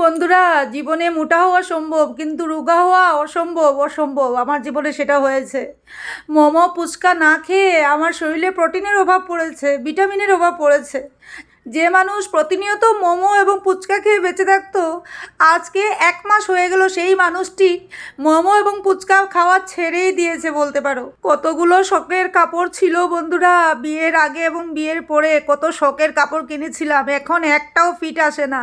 বন্ধুরা, জীবনে মোটা হওয়া সম্ভব, কিন্তু রোগা হওয়া অসম্ভব অসম্ভব। আমার জীবনে সেটা হয়েছে। মোমো, ফুচকা না খেয়ে আমার শরীরে প্রোটিনের অভাব পড়েছে, ভিটামিনের অভাব পড়েছে। যে মানুষ প্রতিনিয়ত মোমো এবং ফুচকা খেয়ে বেঁচে থাকতো, আজকে এক মাস হয়ে গেল সেই মানুষটি মোমো এবং ফুচকা খাওয়া ছেড়েই দিয়েছে বলতে পারো। কতগুলো শখের কাপড় ছিল বন্ধুরা, বিয়ের আগে এবং বিয়ের পরে। কত শখের কাপড় কিনেছিলাম, এখন একটাও ফিট আসে না।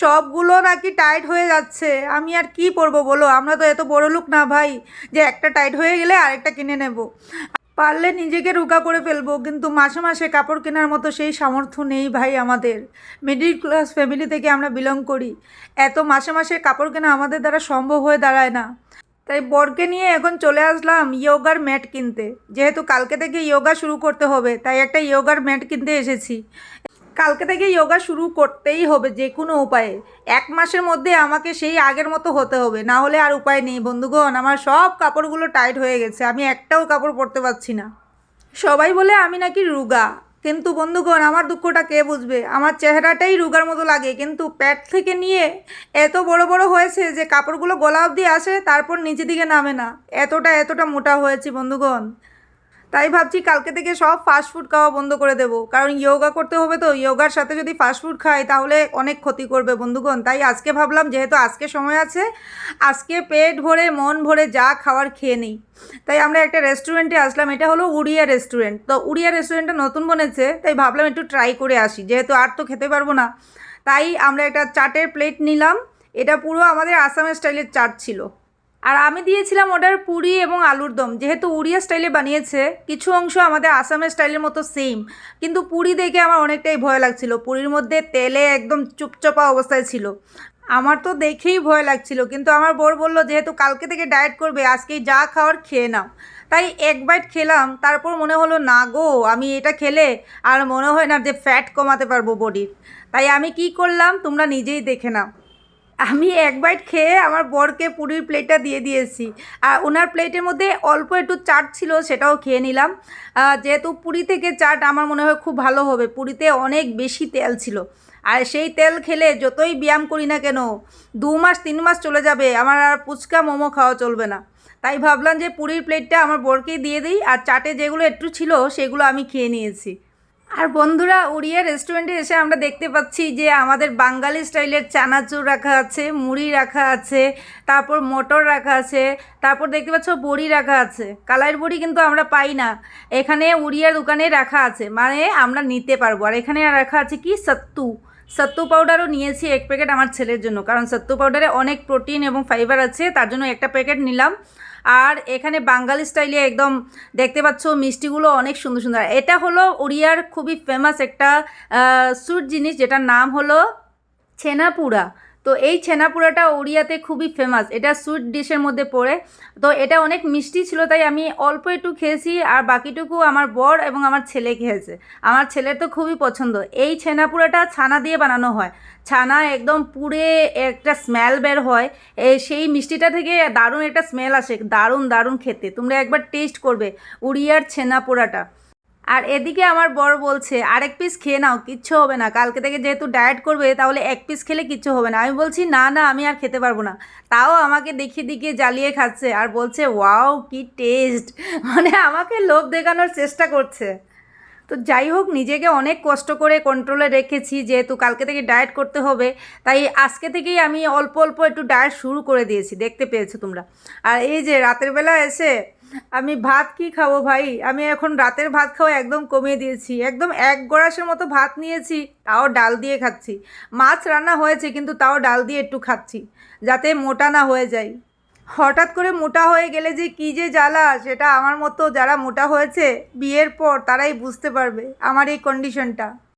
সবগুলো নাকি টাইট হয়ে যাচ্ছে। আমি আর কি পরবো বলো? আমরা তো এত বড় লোক না ভাই। যে একটা টাইট হয়ে গেলে আরেকটা কিনে নেব। পারলে নিজেকে রোগা করে ফেলব, কিন্তু মাসে মাসে কাপড় কেনার মতো সেই সামর্থ্য নেই ভাই আমাদের। মিডিল ক্লাস ফ্যামিলি থেকে আমরা বিলং করি। এত মাসে মাসে কাপড় কেনা আমাদের দ্বারা সম্ভব হয়ে দাঁড়ায় না। তাই বরকে নিয়ে এখন চলে আসলাম ইয়োগার ম্যাট কিনতে। যেহেতু কালকে থেকে ইয়োগা শুরু করতে হবে, তাই একটা ইয়োগার ম্যাট কিনতে এসেছি। কালকে থেকে যোগা শুরু করতেই হবে যে কোনো উপায়ে। এক মাসের মধ্যে আমাকে সেই আগের মতো হতে হবে। না হলে আর উপায় নেই বন্ধুগণ, আমার সব কাপড়গুলো টাইট হয়ে গেছে, আমি একটাও কাপড় পরতে পারছি না। সবাই বলে আমি নাকি রুগা, কিন্তু বন্ধুগণ, আমার দুঃখটা কে বুঝবে? আমার চেহারাটাই রুগার মতো লাগে, কিন্তু প্যাট থেকে নিয়ে এত বড় বড় হয়েছে যে কাপড়গুলো গলা অবধি আসে, তারপর নিচে দিকে নামে না। এতটা এতটা মোটা হয়েছে বন্ধুগণ। তাই ভাবছি কালকে থেকে সব ফাস্টফুড খাওয়া বন্ধ করে দেবো। কারণ ইয়োগা করতে হবে তো ইয়োগার সাথে যদি ফাস্টফুড খাই তাহলে অনেক ক্ষতি করবে বন্ধুগণ। তাই আজকে ভাবলাম, যেহেতু আজকে সময় আছে, আজকে পেট ভরে, মন ভরে যা খাওয়ার খেয়ে নিই। তাই আমরা একটা রেস্টুরেন্টে আসলাম, এটা হলো উড়িয়া রেস্টুরেন্ট তো উড়িয়া রেস্টুরেন্টটা নতুন বনেছে, তাই ভাবলাম একটু ট্রাই করে আসি। যেহেতু আর তো খেতে পারব না। তাই আমরা একটা চাটের প্লেট নিলাম, এটা পুরো আমাদের আসামের স্টাইলের চাট ছিল। আর আমি দিয়েছিলাম অর্ডার পুরি এবং আলুর দম। যেহেতু উড়িয়া স্টাইলে বানিয়েছে, কিছু অংশ আমাদের আসামের স্টাইলের মতো সেম কিন্তু পুরি দেখে আমার অনেকটাই ভয় লাগছিল। পুরীর মধ্যে তেলে একদম চুপচাপা অবস্থায় ছিল। আমার তো দেখেই ভয় লাগছিল। কিন্তু আমার বর বলল, যেহেতু কালকে থেকে ডায়েট করবে, আজকেই যা খাওয়ার খেয়ে নাও। তাই এক বাইট খেলাম। তারপর মনে হলো, না গো, আমি এটা খেলে আর মনে হয় না যে ফ্যাট কমাতে পারব বডির তাই আমি কি করলাম, তোমরা নিজেই দেখে নাও। আমি এক বাইট খেয়ে আমার বরকে পুরীর প্লেটটা দিয়ে দিয়েছি। আর ওনার প্লেটের মধ্যে অল্প একটু চাট ছিল, সেটাও খেয়ে নিলাম। যেহেতু পুরী থেকে চাট আমার মনে হয় খুব ভালো হবে, পুরীতে অনেক বেশি তেল ছিল। আর সেই তেল খেলে যতই ব্যায়াম করি না কেন, দু মাস, তিন মাস চলে যাবে, আমার আর ফুচকা, মোমো খাওয়া চলবে না। তাই ভাবলাম যে পুরীর প্লেটটা আমার বরকেই দিয়ে দিই, আর চাটে যেগুলো একটু ছিল, সেগুলো আমি খেয়ে নিয়েছি। আর বন্ধুরা, উড়িয়া রেস্টুরেন্টে এসে আমরা দেখতে পাচ্ছি যে আমাদের বাঙালি স্টাইলের চানাচুর রাখা আছে, মুড়ি রাখা আছে, তারপর মটর রাখা আছে, তারপর দেখতে পাচ্ছ বড়ি রাখা আছে। কালার বড়ি কিন্তু আমরা পাই না। এখানে উড়িয়ার দোকানে রাখা আছে। মানে আমরা নিতে পারব। আর এখানে রাখা আছে কি? সত্তু। সত্তু পাউডারও নিয়েছি এক প্যাকেট আমার ছেলের জন্য। কারণ সত্তু পাউডারে অনেক প্রোটিন এবং ফাইবার আছে, তার জন্য একটা প্যাকেট নিলাম। আর এখানে বাঙালি স্টাইলে একদম দেখতে পাচ্ছ, মিষ্টিগুলো অনেক সুন্দর সুন্দর। এটা হলো উড়িয়ার খুবই ফেমাস একটা সুইট জিনিস, যেটার নাম হলো ছেনাপুরা। তো এই ছেনাপুরাটা ওড়িয়াতে খুবই ফেমাস এটা সুইট ডিশের মধ্যে পড়ে। তো এটা অনেক মিষ্টি ছিল, তাই আমি অল্প একটু খেয়েছি আর বাকিটুকু আমার বর এবং আমার ছেলে খেয়েছে। আমার ছেলের তো খুবই পছন্দ। এই ছেনাপুরাটা ছানা দিয়ে বানানো হয়। ছানা একদম পুড়ে একটা স্মেল বের হয়। সেই মিষ্টিটা থেকে দারুণ একটা স্মেল আসে। দারুণ দারুণ খেতে। তোমরা একবার টেস্ট করবে উড়িয়ার ছেনাপোড়াটা আর এদিকে আমার বড় বলছে, আরেক পিস খেয়ে নাও, কিচ্ছু হবে না। কালকে থেকে যেহেতু ডায়েট করবে, তাহলে এক পিস খেলে কিচ্ছু হবে না। আমি বলছি, না না, আমি আর খেতে পারব না। তাও আমাকে দেখিয়ে দেখিয়ে জ্বালিয়ে খাচ্ছে আর বলছে, ওয়াও, কি টেস্ট মানে আমাকে লোভ দেখানোর চেষ্টা করছে। তো যাই হোক, নিজেকে অনেক কষ্ট করে কন্ট্রোলে রেখেছি, যেহেতু কালকে থেকে ডায়েট করতে হবে। তাই আজকে থেকেই আমি অল্প অল্প একটু ডায়েট শুরু করে দিয়েছি, দেখতে পেয়েছ তোমরা। আর এই যে রাতের বেলা এসে আমি ভাত কি খাব ভাই? আমি এখন রাতের ভাত খাওয়া একদম কমিয়ে দিয়েছি। একদম এক গড়াসের মতো ভাত নিয়েছি, তাও ডাল দিয়ে খাচ্ছি। মাছ রান্না হয়েছে, কিন্তু তাও ডাল দিয়ে একটু খাচ্ছি, যাতে মোটা না হয়ে যায়। হঠাৎ করে মোটা হয়ে গেলে যে কী যে জ্বালা, সেটা আমার মতো যারা মোটা হয়েছে, বিয়ের পর তারাই বুঝতে পারবে আমার এই কন্ডিশনটা